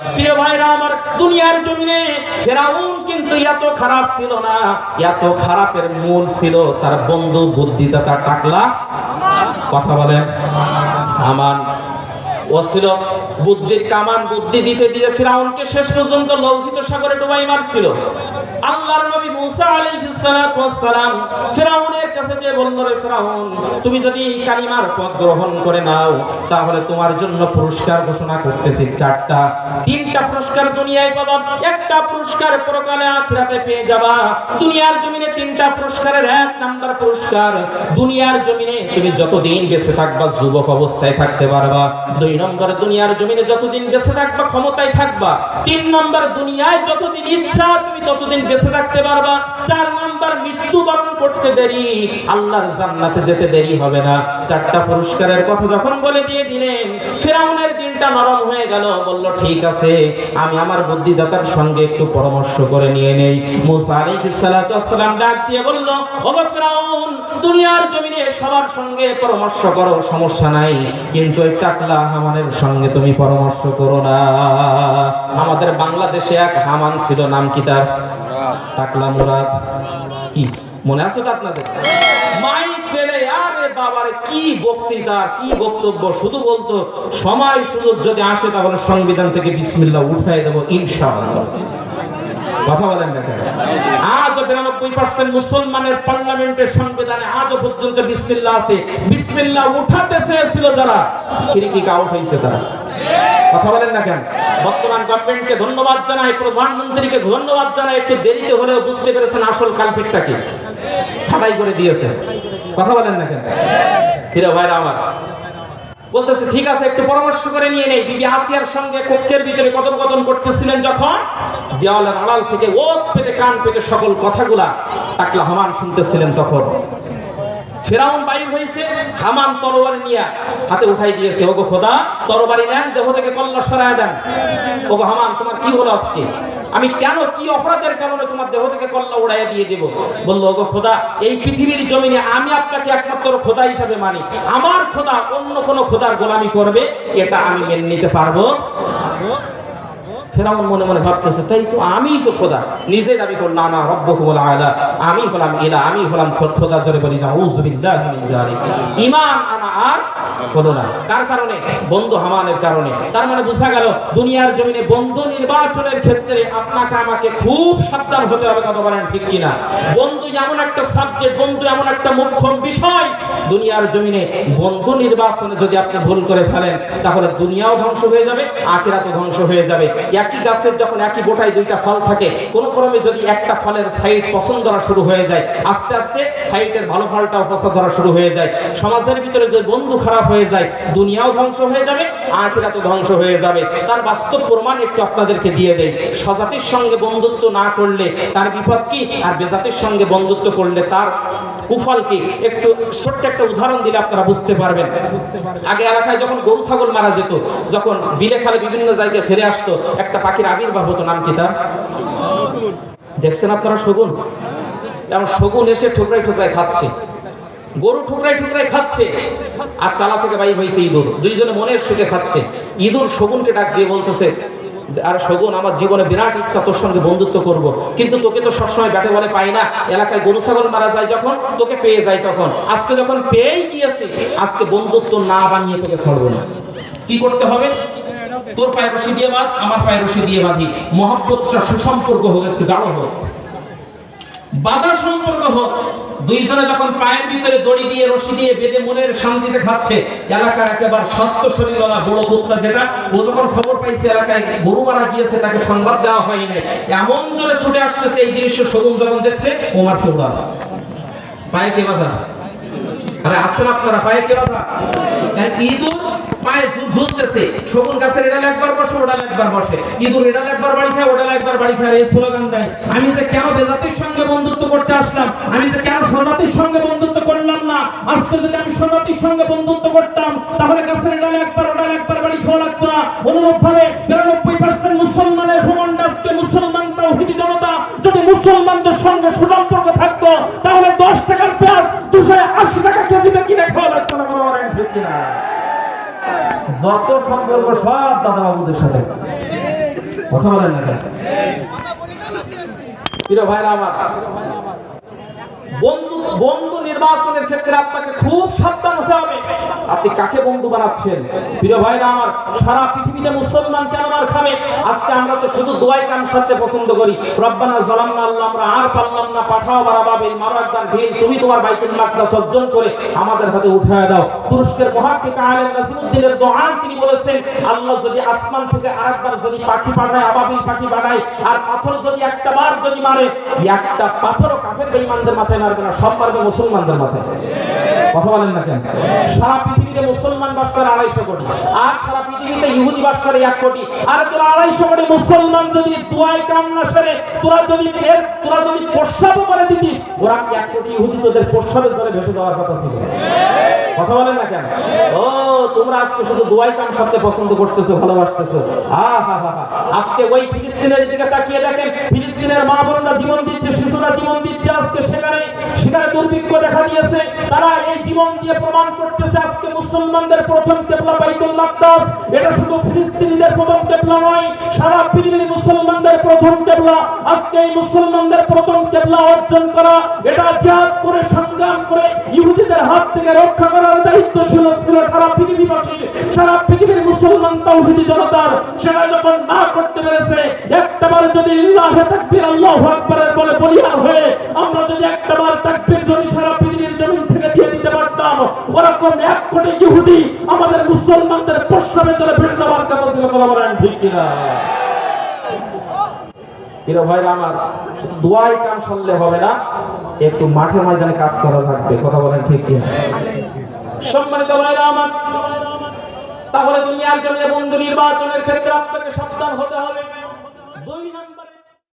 প্রিয় ভাইরা, আমার দুনিয়ার জমিনে ফেরাউন কিন্তু এত খারাপ ছিল না, এত খারাপের মূল ছিল তার বন্ধু বুদ্ধিদাতা টাকলা। কথা বলেন। আমান। ও ছিল বুদ্ধির কামান, বুদ্ধি দিতে দিয়ে ফেরাউনকে শেষ পর্যন্ত লৌকিত সাগরে ডুবাই মারছিল। আল্লাহর নবী মুসা আলাইহিস সালাতু সালাম ফিরাউনের কাছে যে বলল, রে ফিরাউন, তুমি যদি কালিমার পথ গ্রহণ করে নাও, তাহলে তোমার জন্য পুরস্কার ঘোষণা করতেছি চারটা। তিনটা পুরস্কার দুনিয়ায় পাবা একটা পুরস্কার পরকালে আখিরাতে পেয়ে যাবা। দুনিয়ার জমিনে তিনটা পুরস্কারের এক নাম্বার পুরস্কার। দুনিয়ার জমিনে তুমি যতদিন বেঁচে থাকবা, যুবক অবস্থায় থাকতে পারবা। দুই নম্বর দুনিয়ার জমিনে যতদিন বেঁচে থাকবা, ক্ষমতায় থাকবা। তিন নম্বর দুনিয়ায় যতদিন ইচ্ছা, তুমি ততদিন বেঁচে থাকতে পারবা? চার নাম্বার, মৃত্যুবরণ করতে দেরি। আল্লাহর জান্নাতে যেতে দেরি হবে না। চারটা পুরস্কারের কথা যখন বলে দিয়ে দিলেন, ফেরাউনের দিনটা নরম হয়ে গেল। বলল, ঠিক আছে, আমি আমার বুদ্ধিদাতার সঙ্গে একটু পরামর্শ করে নিয়ে নেই। মুসা আলাইহিস সালাতু ওয়াস সালাম ডাক দিয়ে বলল, ওগো ফেরাউন, দুনিয়ার জমিনে সবার সঙ্গে পরামর্শ করো, সমস্যা নাই। কিন্তু ওই টাকলা হামানের সঙ্গে তুমি পরামর্শ করো না। আমাদের বাংলাদেশে এক হামান ছিল, নাম কি তার? টাকলা মুরাদ। কি? মনে আছে আপনাদের? মাইক ফেলে আরে বাবারে, কি বক্তৃতা, কি বক্তব্য? শুধু বলতো, সময় সুযোগ যদি আসে তাহলে সংবিধান থেকে বিসমিল্লাহ উঠাই দেবো, ইনশাআল্লাহ। কথা বলেন না কেন? আজও বিরানব্বই পার্সেন্ট মুসলমানের পার্লামেন্টের সংবিধানে আজও পর্যন্ত বিসমিল্লাহ আছে। বিসমিল্লাহ উঠাতে চেয়েছিল যারা আউট হয়েছে তারা। কথা বলেন না কেন? বর্তমান গভর্নমেন্টকে ধন্যবাদ জানাই, প্রধানমন্ত্রীকে ধন্যবাদ জানাই, একটু দেরিতে হলেও বুঝতে পেরেছেন আসল কালপিটটা কি? ছাড়াই করে দিয়েছে কথা বলেন না কেন? হিরা ভাইরা আমার। বলতেছে, ঠিক আছে, একটু পরামর্শ করে নিয়ে নেই। বিবি আসিয়ার সঙ্গে কক্ষের ভিতরে কথোপকথন করতেছিলেন যখন দেওয়ালের আড়াল থেকে ওত পেতে কান পেতে সকল কথাগুলা টাকলা হামান শুনতেছিলেন তখন। ফেরাউন বাইর হয়েছে হামান তরবারি নিয়ে হাতে উঠাই দিয়েছে। ওগো খোদা, তরবারি নেন, দেহ থেকে কল্লা সরায় দেন। ওগো হামান তোমার কি হলো আজকে? আমি কেন কি অপরাধের কারণে তোমার দেহ থেকে কল্লা উড়াইয়া দিয়ে দেব? বলল, ওগো খোদা, এই পৃথিবীর জমিনে আমি আপনাকে একমাত্র খোদা হিসাবে মানি। আমার খোদা অন্য কোনো খোদার গোলামি করবে, এটা আমি মেনে নিতে পারব? ফেরাউন মনে মনে ভাবতেছে, তাই তো আমিই তো খোদা। নিজে দাবি কর না না রব্বকুম আলা আমি হলাম ইলা, আমি হলাম খোদা, জোরে বলি না উযুবিল্লাহি মিন জালিক। ঈমান আনা আর হলো না। কার কারণে? বন্ধু হামানের কারণে। তার মানে বোঝা গেল, দুনিয়ার জমিনে বন্ধু নির্বাচনের ক্ষেত্রে আপনাকে আমাকে খুব সাবধান হতে হবে, কথা বলেন ঠিক কিনা। বন্ধু এমন একটা সাবজেক্ট বন্ধু এমন একটা মুখ্য বিষয়, দুনিয়ার জমিনে বন্ধু নির্বাচনে যদি আপনি ভুল করে ফেলেন, তাহলে দুনিয়াও ধ্বংস হয়ে যাবে, আখিরাতও ধ্বংস হয়ে যাবে। একই গাছের যখন একই বোটায় দুইটা ফল থাকে, কোন ক্রমে যদি একটা ফলের সাইড পছন্দ ধরা শুরু হয়ে যায়, আস্তে আস্তে সাইডের ভালো ফলটাও পছন্দ ধরা শুরু হয়ে যায়। সমাজের ভিতরে যদি বন্ধু খারাপ হয়ে যায়, দুনিয়াও ধ্বংস হয়ে যাবে, আখিরাতও ধ্বংস হয়ে যাবে। তার বাস্তব প্রমাণ একটু আপনাদেরকে দিয়ে দেয় স্বজাতির সঙ্গে বন্ধুত্ব না করলে তার বিপদ কি? আর বেজাতির সঙ্গে বন্ধুত্ব করলে তার কুফল কি? একটু ছোট্ট একটা উদাহরণ দিলে আপনারা বুঝতে পারবেন। আগে এলাকায় যখন গরু, ছাগল মারা যেত, যখন বিলে খালে বিভিন্ন জায়গায় ফিরে আসতো, একটা পাখির আবির্ভাব হতো, নাম কি তার? দেখছেন আপনারা শগুন? এবং শগুন এসে ঠোকরাই ঠোকরাই খাচ্ছে, গরু ঠুকরাই ঠুকরাই খাচ্ছে, আর চালা থেকে বাইর হয়েছে ইঁদুর। দুইজনে মনের সুখে খাচ্ছে। ইঁদুর শগুনকে ডাক দিয়ে বলতেছে আর শগুন, আমার জীবনে বিরাট ইচ্ছা তোর সঙ্গে বন্ধুত্ব করব। কিন্তু তোকে তো সবসময় ব্যাটে বলে পাই না। এলাকায় গরু, ছাগল মারা যায় যখন, তোকে পেয়ে যায় তখন। আজকে যখন পেয়েই গিয়েছে, আজকে বন্ধুত্ব না বানিয়ে তোকে ছাড়বো না। কি করতে হবে? তোর পায়ে রশি দিয়ে বাঁধ, আমার পায়ে রশি দিয়ে বাঁধি। মহব্বতটা সুসম্পর্ক হোক, একটু গাঢ় হোক। বাধা সম্পর্ক হোক। দুইজনে যখন পায়ের ভিতরে দড়ি দিয়ে, রশি দিয়ে বেঁধে মনের শান্তিতে খাচ্ছে, এলাকার একেবারে স্বাস্থ্য শরীরওয়ালা বড় কুত্তা যেটা, ও যখন খবর পাইছে এলাকায় গরু মারা গিয়েছে, তাকে সংবাদ দেওয়া হয় নাই এমন জোরে ছুটে আসতেছে এই দৃশ্য সগুন যখন দেখছে, ও মারছে ওরা পায়ে কে বাধা? আরে আসেন আপনারা, পায়ে কে বাধা? কারণ ইঁদুর পায়ে ঝুলতেছে। গাছের একবার বসে একবার বসে। ইঁদুর একবার বাড়ি খায় একবার বাড়ি খায়। এই স্লোগান দেয়। আমি যে কেন বেজাতির সঙ্গে বন্ধুত্ব করতে আসলাম, আমি যে কেন সঙ্গে বন্ধুত্ব করলাম না, আজকে যদি আমি সঙ্গে বন্ধুত্ব করতাম, তাহলে গাছের একবার একবার বাড়ি খাওয়া লাগতো না। বিরানব্বই পার্সেন্ট মুসলমানের ভ্রমণ আজকে মুসলমান জনতা, যদি মুসলমানদের সঙ্গে সুসম্পর্ক থাকতো, তাহলে দশ টাকার পেঁয়াজ দুশো আশি কিনা? যত সম্পর্ক সব দাদা বাবুদের সাথে। কথা বলেন না কেন? ভাইরা আমার বন্ধু বন্ধু নির্বাচনের ক্ষেত্রে আপনাকে খুব সাবধান হতে হবে। আপনি কাকে বন্ধু বানাচ্ছেন? প্রিয় ভাইরা আমার, সারা পৃথিবীতে মুসলমান কেন মার খাবে? আজকে আমরা তো শুধু দোয়াই কান সাথে পছন্দ করি। রব্বানা জালামনা আল্লাহ, আমরা আর পারলাম না, পাঠাও বারাবাবিল মারো একবার ঢিল, তুমি তোমার বাইতুল মাকদাস অর্জন করে আমাদের হাতে উঠায় দাও। তুরস্কের মহাক্কিক আলেম নাসিরউদ্দিনের দোয়ান তিনি বলেছেন, আল্লাহ যদি আসমান থেকে আরেকবার যদি পাখি পাঠায়, আবাবিল পাখি পাঠায়, আর পাথর যদি একটা বার যদি মারে, একটা পাথরও কাফের বেঈমানদের মাথায় মারবে না সব পারবে মুসলমানদের মাথায়। কথা বলেন না কেন? সারা পৃথিবীতে মুসলমান বাস করে আড়াইশো কোটি। আর সারা পৃথিবীতে ইহুদি বাস করে এক কোটি। আর তোরা আড়াইশো কোটি মুসলমান যদি দুয়ায় কাম না সেরে, তোরা যদি এর তোরা যদি প্রস্রাবও করে দিতিস, ওরা এক কোটি ইহুদি তোদের প্রস্রাবের জলে ভেসে যাওয়ার কথা ছিল? কথা বলেন না কেন? ও, তোমরা আজকে শুধু দোয়াই কাম সবতে পছন্দ করতেছো, ভালোবাসতেছো। হা হা। আজকে ওই ফিলিস্তিনের দিকে তাকিয়ে দেখেন, ফিলিস্তিনের মা বোনরা জীবন দিচ্ছে, শিশুরা জীবন দিচ্ছে আজকে সেখানে। সেখানে দুর্ভিক্ষ দেখা দিয়েছে। তারা এই জীবন দিয়ে প্রমাণ করতেছে আজকে মুসলমানদের প্রথম কেবলা বাইতুল মাকদাস। এটা শুধু ফিলিস্তিনিদের প্রথম কেবলা নয়, সারা পৃথিবীর মুসলমানদের প্রথম কেবলা। আজকে এই মুসলমানদের প্রথম কেবলা অর্জন করা, এটা জিহাদ করে, সংগ্রাম করে, ইহুদিদের হাত থেকে রক্ষা করার দায়িত্বশীল ছিল ছিল সারা পৃথিবীবাসীর। সারা পৃথিবীর মুসলমান তাওহীদি জনতার। সেটা যখন না করতে পেরেছে, একটাবার যদি ইল্লাহে তাকবীর আল্লাহু আকবারের বলে বলিয়ান হয়ে, আমরা যদি একটাবার তাকবীর ধ্বনি ওরকম এক কোটি ইহুদি আমাদের মুসলমানদের প্রস্রাবে চলে ভেসে যাওয়ার কথা ছিল কথা বলেন, ঠিক কিনা? মাঠে ময়দানে কাজ করা লাগবে, কথা বলেন, ঠিক কি সম্মানিত ভাইরা আমার, তাহলে বন্ধু নির্বাচনের ক্ষেত্রে আপনাকে সাবধান হতে হবে।